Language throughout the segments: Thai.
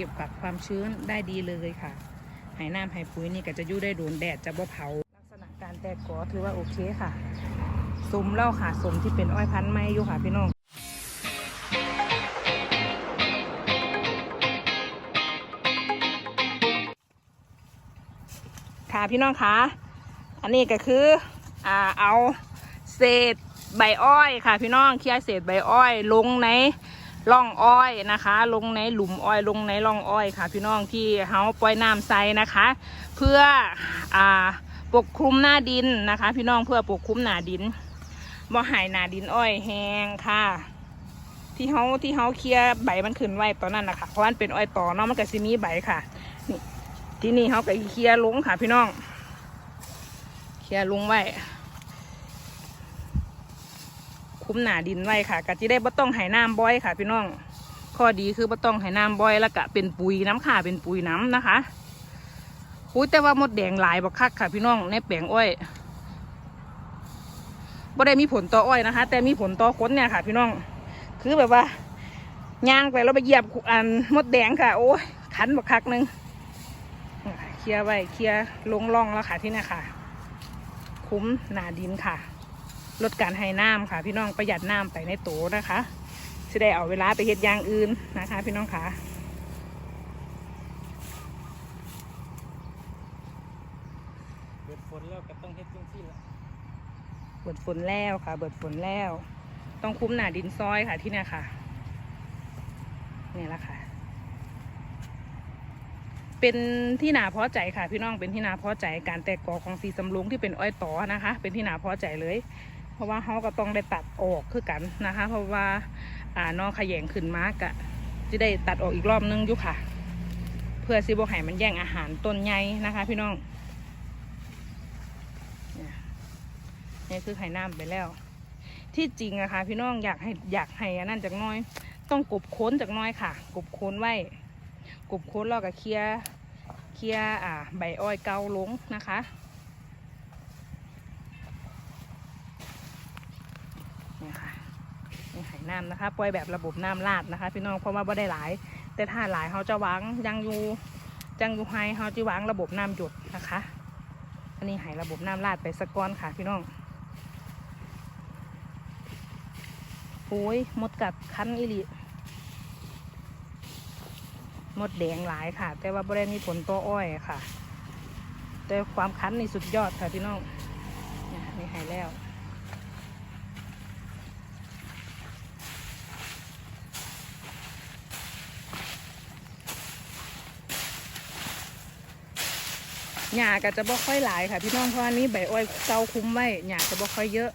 เก็บกักความชื้นได้ดีเลยค่ะไหน้ำไหปุ๋ยนี่ก็จะยู่ได้โดนแดดจะบ่เผา ลักษณะการแตกกอถือว่าโอเคค่ะสมเล่าค่ะสมที่เป็นอ้อยพันธุ์ไม้อยู่ค่ะพี่น้องค่ะพี่น้องคะอันนี้ก็คืออ่าเอาเศษใบอ้อยค่ะพี่น้องเคลียร์เศษใบอ้อยลงใน ร่องอ้อยนะคะ ลงในหลุมอ้อยลงในร่องอ้อยค่ะ พี่น้องที่เฮาปล่อยน้ำใส่นะคะ เพื่ออ่าปกคลุมหน้าดินนะคะ พี่น้องเพื่อปกคลุมหน้าดินบ่หายหน้าดินอ้อยแห้งค่ะ ที่เฮาที่เฮาเคลียร์ใบมันขึ้นไว้ตอนนั้นนะคะเพราะมันเป็นอ้อยต่อเนาะมันก็สิมีใบค่ะนี่ที่นี่เขาก็เคลียร์ลงค่ะ พี่น้องเคลียร์ลงไว้ คุ้มหนาดินไว้ค่ะก็จะได้บ่ต้องให้น้ำบ่อยค่ะ พี่น้อง ข้อดีคือบ่ต้องให้น้ำบ่อยแล้วก็เป็นปุ๋ยน้ำค่ะเป็นปุ๋ยน้ำนะคะอุ้ยแต่ว่ามดแดงหลายบักคักค่ะ พี่น้องในแปลงอ้อยบ่ได้มีผลต่ออ้อยนะคะ แต่มีผลต่อคนเนี่ยค่ะ พี่น้อง คือแบบว่าย่างไปแล้วไปเหยียบอันมดแดงค่ะ โอ้ยขันบักคักนึงเคลียร์ไว้เคลียร์ลงร่องแล้วค่ะที่นี่ค่ะ คุ้มหนาดินค่ะ ลดการให้น้ำค่ะ พี่น้องประหยัดน้ำไปในโตนะคะจะได้เอาเวลาไปเฮ็ดอย่างอื่นนะคะ พี่น้องค่ะเบิดฝนแล้วก็ต้องเฮ็ดจังซี่ละเบิดฝนแล้วค่ะ เบิดฝนแล้ว ต้องคุ้มหนาดินซอยค่ะที่นี่ค่ะนี่แหละค่ะ เป็นที่นาพอใจค่ะ พี่น้องเป็นที่นาพอใจการแตกกอของสีสำลุงที่เป็นอ้อยต่อนะคะ เป็นที่นาพอใจเลยเพ ราะว่าเขาก็ต้องได้ตัดออกคือกันนะคะ เพราะว่าอ่านอขยงขึ้นมากะจะได้ตัดออกอีกรอบนึงอยู่ค่ะ เพื่อซิบให้มันแย่งอาหารต้นใหญ่นะคะ พี่น้องเนี่ยคือไข่น้ำไปแล้ว ที่จริงอะค่ะพี่น้องอยากให้อยากให้อันนั่นจากน้อย ต้องกบโค้นจากน้อยค่ะ กบโค้นไว้กบโค้นแล้วก็เคลียเคลียอ่า ใบอ้อยเกาลงนะคะ นี่ค่ะนี่ไหน้ำนะคะ ปล่อยแบบระบบน้ำลาดนะคะ พี่น้องเพราะว่าบ่ได้หลาย แต่ถ้าหลายเขาจะวางยังอยู่ยังอยู่ไฮเขาจะวางระบบน้ำหยดนะคะ อันนี้ให้ระบบน้ำลาดไปสะก้อนค่ะ พี่น้องโอ้ยมดกัดคันอีหลีมดแดงหลายค่ะ แต่ว่าบริเวณมีผลต่ออ้อยค่ะ แต่ความคั้นนี่สุดยอดค่ะพี่น้องนี่ยนี่หายแล้ว หญ้าก็จะบ่ค่อยหลายค่ะพี่น้องเพราะอันนี้ใบอ้อยเกาคุ้มไว้หญ้าจะบ่ค่อยเยอะ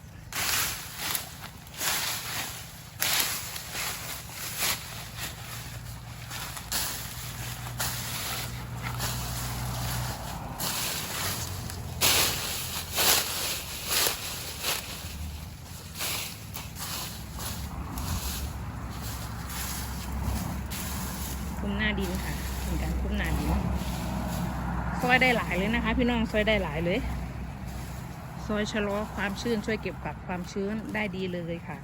คุ้มหน้าดินค่ะเป็นการคุ้มหน้าดิน ซอยได้หลายเลยนะคะ พี่น้องซอยได้หลายเลย ซอยชะลอความชื้นช่วยเก็บกักความชื้นได้ดีเลยค่ะ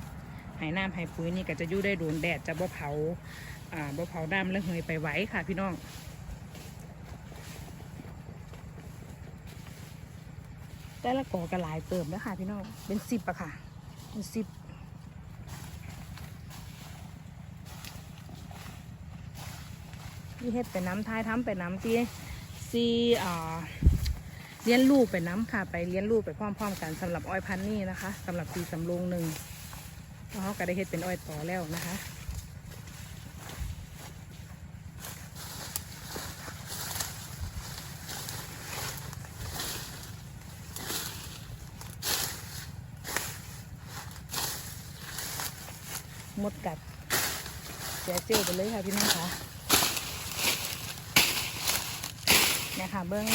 ไหน้ำไหปุ๋ยนี่ก็จะยู่ได้โดนแดดจะบ่เผาอ่าบ่เผาน้ำแล้วเหยไปไหวค่ะ พี่น้องแต่ละกอก็หลายเติมแล้วค่ะพี่น้องเป็นสิบอะค่ะ เป็นสิบที่เฮ็ดไปน้ำท้ายทำไปน้ำที่ ซีเลี้ยนลูกไปน้ำค่ะ ไปเลี้ยนลูกไปพร้อมๆกันสำหรับอ้อยพันนี่นะคะสำหรับปีสำโรงหนึ่งเขาก็ได้เฮ็ดเป็นอ้อยต่อแล้วนะคะหมดกัดเสียเซลลไปเลยค่ะพี่น้องคะ เนี่ยค่ะเบื้อง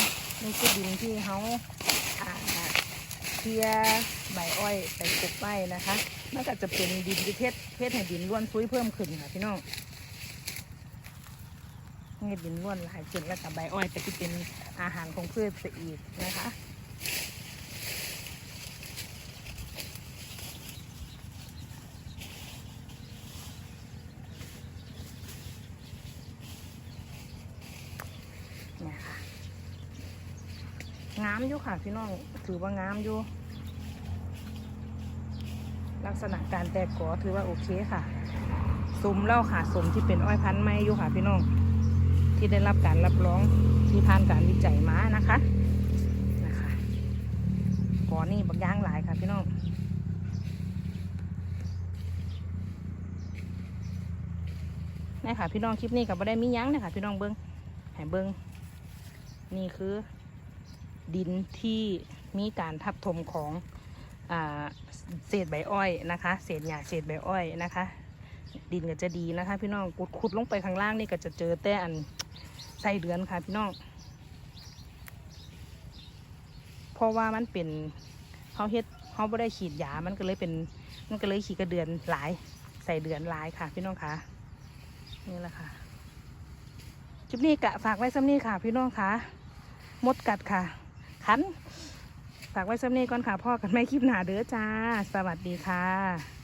นี่คือดินที่เขาเคลียใบอ้อยไปกบไว้นะคะมันก็จะเป็นดินที่เทศเทศให้ดินล้วนซุยเพิ่มขึ้นค่ะพี่น้องให้ดินล้วนหลายขึ้นแล้วกับใบอ้อยก็จะเป็นอาหารของพืชไปอีกนะคะ น งามอยู่ค่ะพี่น้องถือว่างามอยู่ ลักษณะการแตกกอถือว่าโอเคค่ะสมแล้วค่ะสมที่เป็นอ้อยพันธุ์ไม้อยู่ค่ะพี่น้อง ที่ได้รับการรับรองที่ผ่านการวิจัยมานะคะนะคะกอนี่บางย่างหลายค่ะพี่น้องนี่ค่ะพี่น้องคลิปนี้กับบ่ได้มียั้งนะคะพี่น้องเบิ้งให้เบิ้งนี่คือ ดินที่มีการทับถมของอเศษใบอ้อยนะคะ เศษหญ้าเศษใบอ้อยนะคะ ดินก็จะดีนะคะ พี่น้องขุดขุดลงไปข้างล่างนี่ก็จะเจอแต่อันไส้เดือนค่ะพี่น้อง เพราะว่ามันเป็นเขาเฮ็ดเขาไม่ได้ฉีดยา มันก็เลยเป็น มันก็เลยขีดกระเดือนหลาย ใส่เดือนหลายค่ะ พี่น้องค่ะนี่แหละค่ะคลิปนี้กะฝากไว้ซ้ำนี้ค่ะ พี่น้องค่ะมดกัดค่ะ คันฝากไว้ซ้ำนี้ก่อนค่ะพ่อกันไม่คลิปหนาเด้อจ้า สวัสดีค่ะ